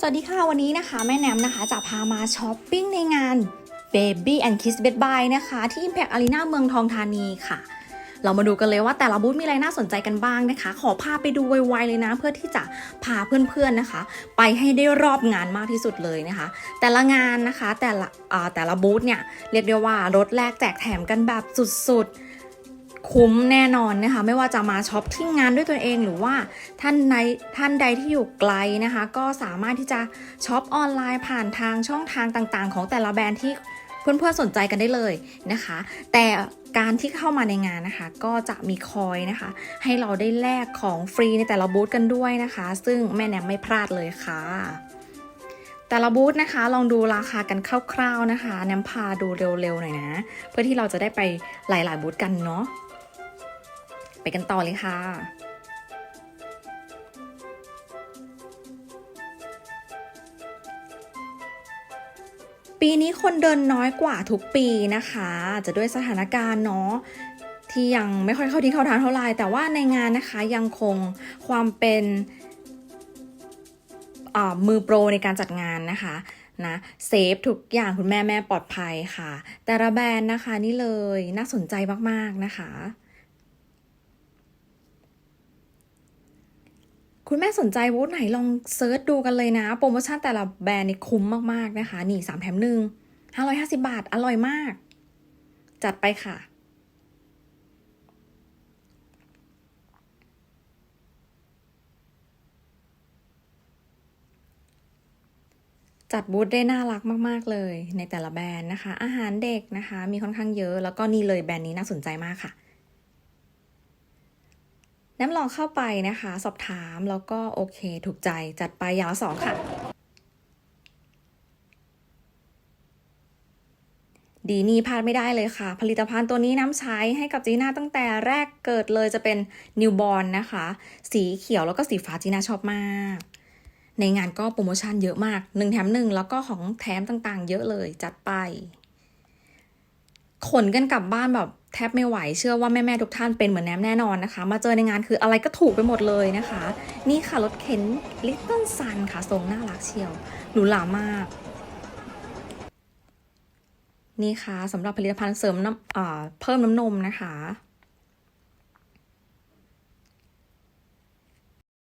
สวัสดีค่ะ วันนี้นะคะ แม่แนมนะคะ จะพามาช้อปปิ้งในงาน Baby and Kids Bed By นะคะ ที่ Impact Arena เมืองทองธานีค่ะ เรามาดูกันเลยว่าแต่ละบูธมีอะไรน่าสนใจกันบ้างนะคะ ขอพาไปดูไวๆเลยนะ เพื่อที่จะพาเพื่อนๆนะคะ ไปให้ได้รอบงานมากที่สุดเลยนะคะ แต่ละงานนะคะแต่ละแต่ละบูธเนี่ยเรียกได้ว่ารถแรกแจกแถมกันแบบสุดๆ คุ้มแน่นอนนะคะ ไม่ว่าจะมาช็อปที่งานด้วยตัวเองหรือว่าท่านในท่านใดที่อยู่ไกลนะคะ ก็สามารถที่จะช็อปออนไลน์ผ่านทางช่องทางต่างๆ ของแต่ละแบรนด์ที่เพื่อนๆสนใจกันได้เลยนะคะ แต่การที่เข้ามาในงานนะคะ ก็จะมีคอยนะคะ ให้เราได้แลกของฟรีในแต่ละบูธกันด้วยนะคะ ซึ่งแม่แนมไม่พลาดเลยค่ะแต่ละบูธนะคะ ลองดูราคากันคร่าวๆนะคะ แนมพาดูเร็วๆหน่อยนะ เพื่อที่เราจะได้ไปหลายๆบูธกันเนาะ ไปกันต่อเลยค่ะปีนี้คนเดินน้อยกว่าทุกปีนะคะ จะด้วยสถานการณ์เนาะที่ยังไม่ค่อยเข้าที่เข้าทางเท่าไหร่แต่ว่าในงานนะคะยังคงความเป็นมือโปรในการจัดงานนะคะนะเซฟทุกอย่างคุณแม่แม่ปลอดภัยค่ะ แต่ละแบรนด์นะคะนี่เลยน่าสนใจมากๆนะคะ คุณแม่สนใจบูธไหนลองเซิร์ชดูกันเลยนะ โปรโมชั่นแต่ละแบรนด์นี่คุ้มมากๆนะคะ นี่สามแถมหนึ่งห้าร้อยห้าสิบาท อร่อยมาก จัดไปค่ะ จัดบูธได้น่ารักมากๆเลยในแต่ละแบรนด์นะคะ อาหารเด็กนะคะ มีค่อนข้างเยอะ แล้วก็นี่เลยแบรนด์นี้น่าสนใจมากค่ะ น้ำลองเข้าไปนะคะ สอบถามแล้วก็โอเคถูกใจจัดไปอย่างละสองค่ะ ดีนี่พลาดไม่ได้เลยค่ะ ผลิตภัณฑ์ตัวนี้น้ำใช้ให้กับจีน่าตั้งแต่แรกเกิดเลยจะเป็นนิวบอ n นะคะ สีเขียวแล้วก็สีฟ้าจีน่าชอบมาก ในงานก็โปรโมชั่นเยอะมาก1แถม1แล้วก็ของแถมต่างๆ เยอะเลยจัดไป ขนกันกลับบ้านแบบแทบไม่ไหวเชื่อว่าแม่ๆทุกท่านเป็นเหมือนแนมแน่นอนนะคะ มาเจอในงานคืออะไรก็ถูกไปหมดเลยนะคะ นี่ค่ะรถเข็นลิตเติ้ลซันค่ะทรงน่ารักเชียวหรูหรามาก นี่ค่ะสำหรับผลิตภัณฑ์เสริมน้ำอ่าเพิ่มน้ำนมนะคะ